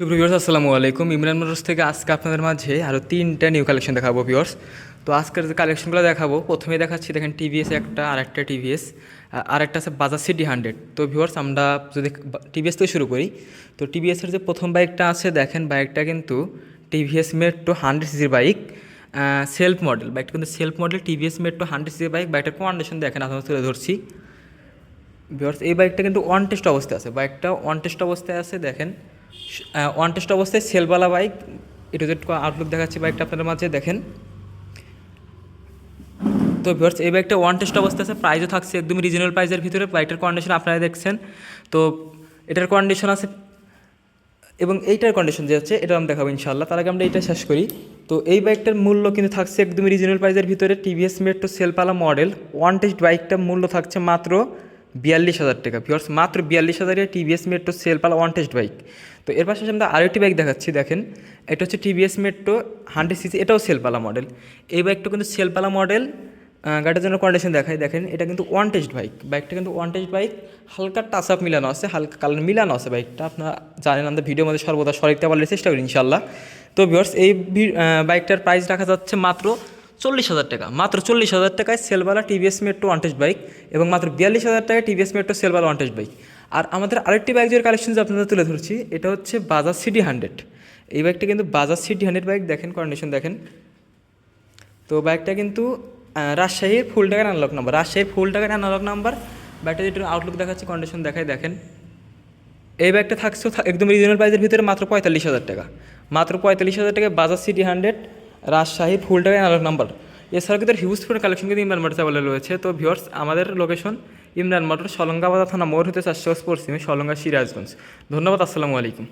Viewers আসসালামু আলাইকুম। Imran motors থেকে আজকে আপনাদের মাঝে আরও তিনটা নিউ কালেকশন দেখাবো ভিউয়ার্স তো আজকের যে কালেকশনগুলো দেখাবো প্রথমে দেখাচ্ছি, দেখেন টিভিএস একটা আর একটা টিভিএস আর একটা আছে বাজাজ সিটি হান্ড্রেড তো ভিউয়ার্স আমরা যদি টিভিএস থেকে শুরু করি, তো টিভিএসের যে প্রথম বাইকটা আছে, দেখেন বাইকটা কিন্তু টিভিএস মেট্রো হান্ড্রেড সিজির বাইক সেলফ মডেল বাইকটা কিন্তু self model TVS Metro hundred সিজির bike বাইকটার কন্ডিশন দেখেন, আপনাদের তুলে ধরছি। ভিউয়ার্স এই বাইকটা কিন্তু অন টেস্ট অবস্থায় আছে। বাইকটা অন টেস্ট অবস্থায় আছে, দেখেন। অন টেস্ট অবস্থায় সেলবালা বাইক এটা যে আউটলুক দেখাচ্ছি বাইকটা আপনাদের মাঝে, দেখেন। তো ভিউয়ার্স এই বাইকটা ওয়ান টেস্ট অবস্থায় আছে প্রাইজও থাকছে একদম রিজনেবল প্রাইজের ভিতরে বাইকটার কন্ডিশন আপনারা দেখছেন। তো এটার কন্ডিশন আছে, এবং এইটার কন্ডিশন যে হচ্ছে এটা আমি দেখাবো ইনশাল্লাহ তার আগে আমরা এইটা শেষ করি। তো এই বাইকটার মূল্য কিন্তু থাকছে একদম রিজনেবল প্রাইজের ভিতরে টিভিএস মেট্রো সেলপালা মডেল ওয়ান টেস্ট বাইকটার মূল্য থাকছে মাত্র বিয়াল্লিশ হাজার টাকা। ভিউয়ার্স, মাত্র বিয়াল্লিশ হাজারে টিভিএস মেট্রো সেলপালা ওয়ান টেস্ট বাইক। তো এর পাশাপাশি আমরা আরেকটি বাইক দেখাচ্ছি, দেখেন। এটা হচ্ছে টিভিএস মেট্রো হান্ড্রেড সিসি, এটাও সেলপালা মডেল। এই বাইকটা কিন্তু সেলপালা মডেল। গাড়ির জন্য কন্ডিশন দেখায় দেখেন। এটা কিন্তু ওয়ান টেস্ট বাইক বাইকটা কিন্তু ওয়ান টেস্ট বাইক হালকা টাচ আপ মিলানো আছে, হালকা কালার মিলানো আছে বাইকটা। আপনারা জানেন আমাদের ভিডিওর মধ্যে সর্বদা সরিতে পারলে চেষ্টা করি ইনশাল্লাহ তো ভিউয়ার্স, এই বাইকটার প্রাইস রাখা যাচ্ছে মাত্র চল্লিশ হাজার টাকা। মাত্র চল্লিশ হাজার টাকায় সেলবালা TVS Metro one test bike এবং মাত্র বিয়াল্লিশ হাজার টাকায় টিভিএস মেট্রো সেলবালা ওয়ান টেস্ট বাইক আর আমাদের আরেকটি বাইক যে কালেকশন যে আপনাদের তুলে ধরছি, এটা হচ্ছে বাজাজ সিটি হান্ড্রেড এই বাইকটা কিন্তু Bajaj C T hundred bike দেখেন কন্ডিশন দেখেন। তো বাইকটা কিন্তু রাজশাহীর ফুল টাকার অ্যানালগ নাম্বার রাজশাহীর ফুল টাকার অ্যানালগ নাম্বার বাইকটা যেটা আউটলুক দেখাচ্ছে কন্ডিশন দেখায়, দেখেন। এই ব্যাগটা থাকছে, একদম রিজনেবল প্রাইসের ভিতরে মাত্র পঁয়তাল্লিশ হাজার টাকা। মাত্র পঁয়তাল্লিশ হাজার টাকায় Bajaj C T hundred Rajshahi full টাকা আলোর নাম্বার। এছাড়াও কিন্তু হিউজ ফুড কালেকশন কিন্তু ইমরান মোটরস অ্যাভেলেবল রয়েছে। তো ভিওর্স আমাদের লোকেশন ইমরান মোটর সলঙ্গাবাদ থানা মোড় হতে চারশো পশ্চিমে সলঙ্গা সিরাজগঞ্জ। ধন্যবাদ, আসসালামু আলাইকুম।